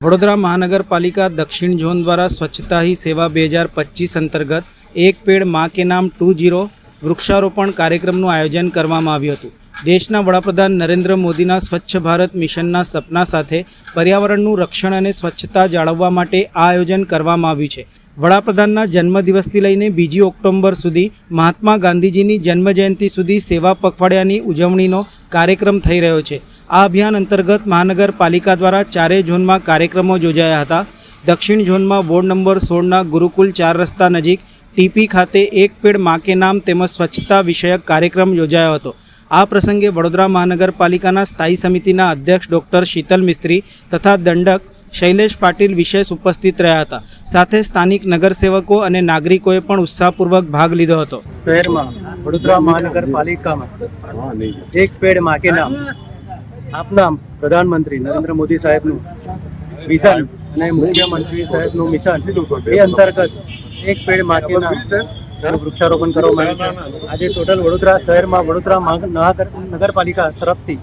વડોદરા મહાનગરપાલિકા દક્ષિણ ઝોન દ્વારા સ્વચ્છતા હી સેવા બે હજાર પચીસ અંતર્ગત એક પેડ મા કે નામ ટુ જીરો વૃક્ષારોપણ કાર્યક્રમનું આયોજન કરવામાં આવ્યું હતું. દેશના વડાપ્રધાન નરેન્દ્ર મોદીના સ્વચ્છ ભારત મિશનના સપના સાથે પર્યાવરણનું રક્ષણ અને સ્વચ્છતા જાળવવા માટે આ આયોજન કરવામાં આવ્યું છે. વડાપ્રધાનના જન્મદિવસથી લઈને બીજી ઓક્ટોબર સુધી મહાત્મા ગાંધીજીની જન્મજયંતિ સુધી સેવા પખવાડિયાની ઉજવણીનો કાર્યક્રમ થઈ રહ્યો છે. આ અભિયાન અંતર્ગત મહાનગરપાલિકા દ્વારા ચારેય ઝોનમાં કાર્યક્રમો યોજાયા હતા. દક્ષિણ ઝોનમાં વોર્ડ નંબર સોળના ગુરુકુલ ચાર રસ્તા નજીક ટીપી ખાતે એક પેડ માકે નામ તેમજ સ્વચ્છતા વિષયક કાર્યક્રમ યોજાયો હતો. આ પ્રસંગે વડોદરા મહાનગરપાલિકાના સ્થાયી સમિતિના અધ્યક્ષ ડૉક્ટર શીતલ મિસ્ત્રી તથા દંડક શૈલેષ પાટીલ વિશેષ ઉપસ્થિત રહ્યા હતા. સાથે સ્થાનિક નગરસેવકો અને નાગરિકોએ પણ ઉત્સાહપૂર્વક ભાગ લીધો હતો. શહેરમાં વડોદરા મહાનગરપાલિકામાં એક પેડ માકે નામ. આપના પ્રધાનમંત્રી નરેન્દ્ર મોદી સાહેબનું વિઝન અને મુખ્યમંત્રી સાહેબનું મિશન એ અંતર્ગત એક પેડમાં કે નામનું વૃક્ષારોપણ કરવામાં આવ્યું છે. આજે ટોટલ વડોદરા શહેરમાં વડોદરા નગરપાલિકા તરફથી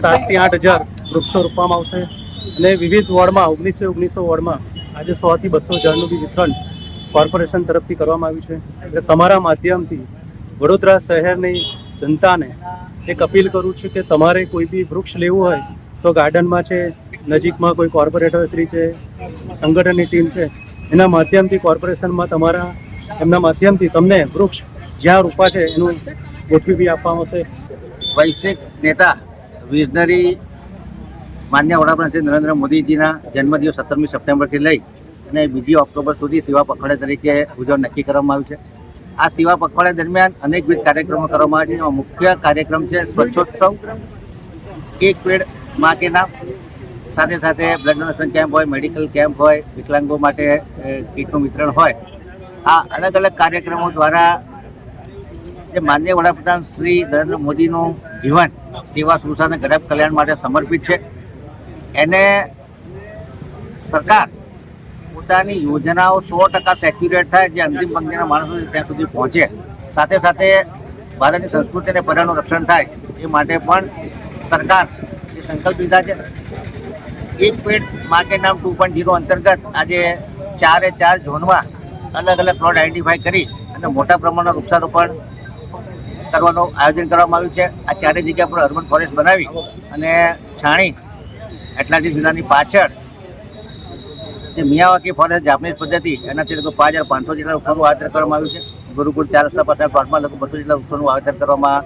સાતથી આઠ હજાર વૃક્ષો રોપવામાં આવશે અને વિવિધ વોર્ડમાં ઓગણીસો ઓગણીસો વોર્ડમાં આજે સોથી બસો હજારનું બી વિતરણ કોર્પોરેશન તરફથી કરવામાં આવ્યું છે. એટલે તમારા માધ્યમથી વડોદરા શહેરની જનતાને એક અપીલ કરું છું કે તમારે કોઈ બી વૃક્ષ લેવું હોય તો ગાર્ડનમાં છે, નજીકમાં કોઈ કોર્પોરેટરશ્રી છે, સંગઠનની ટીમ છે, એના માધ્યમથી કોર્પોરેશનમાં તમારા, એમના માધ્યમથી તમને વૃક્ષ જ્યાં રૂપા છે એનું ગોઠવી બી આપવામાં આવશે. વૈશ્વિક નેતા વિઝનરી માન્ય વડાપ્રધાન નરેન્દ્ર મોદીજીના જન્મદિવસ સત્તરમી સપ્ટેમ્બરથી લઈ અને બીજી ઓક્ટોબર સુધી સેવા પખવાડિયા તરીકે ઉજવણ નક્કી કરવામાં આવ્યું છે. આ સેવા પખવાડિયા દરમિયાન અનેકવિધ કાર્યક્રમો કરવામાં આવે છે. જેમાં મુખ્ય કાર્યક્રમ છે સ્વચ્છોત્સવ, એક પેડમાં કે નામ, સાથે સાથે બ્લડ ડોનેશન કેમ્પ હોય મેડિકલ કેમ્પ હોય, વિકલાંગો માટે કીટનું વિતરણ હોય. આ અલગ અલગ કાર્યક્રમો દ્વારા જે માન્ય વડાપ્રધાન શ્રી નરેન્દ્ર મોદીનું જીવન, સેવા સુરક્ષા અને ગરીબ કલ્યાણ માટે સમર્પિત છે. એને સરકાર પોતાની યોજનાઓ સો ટકા સેચ્યુરેટ થાય જે અંતિમ પંક્તિના માણસો ત્યાં સુધી પહોંચે. સાથે સાથે ભારતની સંસ્કૃતિ અને પર્યાવરણનું રક્ષણ થાય એ માટે પણ સરકાર એ સંકલ્પ લીધા છે. એક પેટ માર્કેટ નામ ટુ પોઈન્ટ ઝીરો અંતર્ગત આજે ચારે ચાર ઝોનમાં અલગ અલગ પ્લોટ આઈડેન્ટિફાઈ કરી અને મોટા પ્રમાણમાં વૃક્ષારોપણ કરવાનું આયોજન કરવામાં આવ્યું છે. આ ચારેય જગ્યા પર અર્બન ફોરેસ્ટ બનાવી અને છાણી એટલાન્ટિક જિલ્લાની પાછળ જે મિયાવાકી ફોરેસ્ટ જાપાનીઝ પદ્ધતિ એનાથી લગભગ પાંચ હજાર પાંચસો જેટલા વૃક્ષોનું વાવેતર કરવામાં આવ્યું છે. ગુરુકુળ, ચાર રસ્તા પાસે પ્લોટમાં લગભગ બસો જેટલા વૃક્ષોનું વાવેતર કરવામાં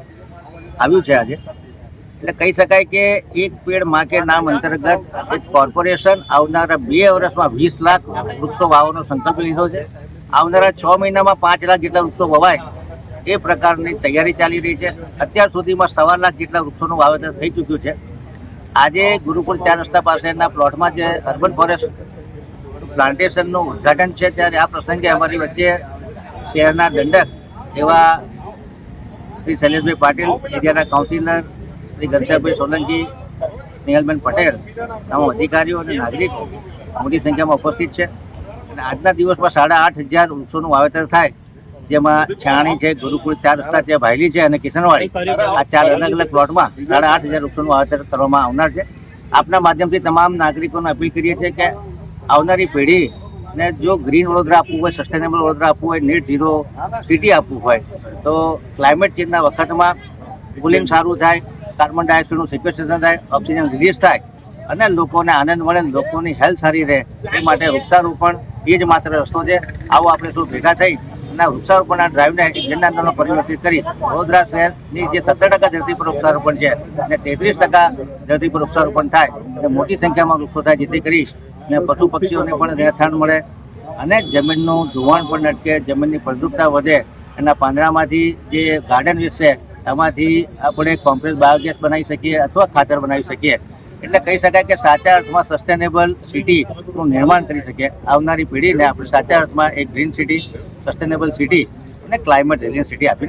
આવ્યું છે આજે. એટલે કહી શકાય કે એક પેડમાં કે નામ અંતર્ગત એક કોર્પોરેશન આવનારા બે વર્ષમાં વીસ લાખ વૃક્ષો વાવવાનો સંકલ્પ લીધો છે. આવનારા છ મહિનામાં પાંચ લાખ જેટલા વૃક્ષો વવાય એ પ્રકારની તૈયારી ચાલી રહી છે. અત્યાર સુધીમાં સવા લાખ જેટલા વૃક્ષોનું વાવેતર થઈ ચૂક્યું છે. આજે ગુરુકુળ, ચાર રસ્તા પાસેના પ્લોટમાં જે અર્બન ફોરેસ્ટ પ્લાન્ટેશનનું ઉદ્ઘાટન છે ત્યારે આ પ્રસંગે અમારી વચ્ચે શહેરના દંડક એવા શ્રી શૈલેષભાઈ પાટીલ, એરિયાના કાઉન્સિલર શ્રી ઘનશ્યામભાઈ સોલંકી, સ્નેહલબેન પટેલ, તમામ અધિકારીઓ અને નાગરિકો મોટી સંખ્યામાં ઉપસ્થિત છે. અને આજના દિવસમાં સાડા આઠ હજાર વૃક્ષોનું વાવેતર થાય, જેમાં છાણી છે, ગુરુકુળ ચાર રસ્તા છે, ભાયલી છે અને કિશનવાડી. આ ચાર અલગ અલગ પ્લોટમાં સાડા આઠ હજાર વૃક્ષોનું વાવેતર કરવામાં આવનાર છે. આપના માધ્યમથી તમામ નાગરિકોને અપીલ કરીએ છીએ કે આવનારી પેઢી ને જો ગ્રીન વડોદરા આપવું હોય સસ્ટેનેબલ વડોદરા આપવું હોય નેટ ઝીરો સિટી આપવું હોય, તો ક્લાઇમેટ ચેન્જના વખતમાં કુલિંગ સારું થાય કાર્બન ડાયોક્સાઇડનું સિક્વેસ્ટ્રેશન થાય ઓક્સિજન રિલીઝ થાય અને લોકોને આનંદ મળે લોકોની હેલ્થ સારી રહે, એ માટે વૃક્ષારોપણ એ જ માત્ર રસ્તો છે. આવો આપણે શું ભેગા થઈ આ વૃક્ષારોપણના ડ્રાઈવને જન આંદોલન પરિવર્તિત કરી વડોદરા શહેરની જે સત્તર ટકા ધરતી પર વૃક્ષારોપણ છે અને તેત્રીસ ટકા ધરતી પર વૃક્ષારોપણ થાય અને મોટી સંખ્યામાં વૃક્ષો થાય, જેથી કરી ને પશુ પક્ષીઓને પણ રહેઠાણ મળે અને જમીનનું ધોવાણ પણ અટકે, જમીનની ફળદ્રુપતા વધે એના પાંદડામાંથી જે ગાર્ડન વેસ્ટ છે, એમાંથી આપણે કોમ્પ્રેસ બાયોગેસ બનાવી શકીએ અથવા ખાતર બનાવી શકીએ. એટલે કહી શકાય કે સાચા અર્થમાં સસ્ટેનેબલ સિટીનું નિર્માણ કરી શકીએ. આવનારી પેઢીને આપણે સાચા અર્થમાં એક ગ્રીન સિટી સસ્ટેનેબલ સિટી અને ક્લાઇમેટ રેલિયન્ટ સિટી આપીને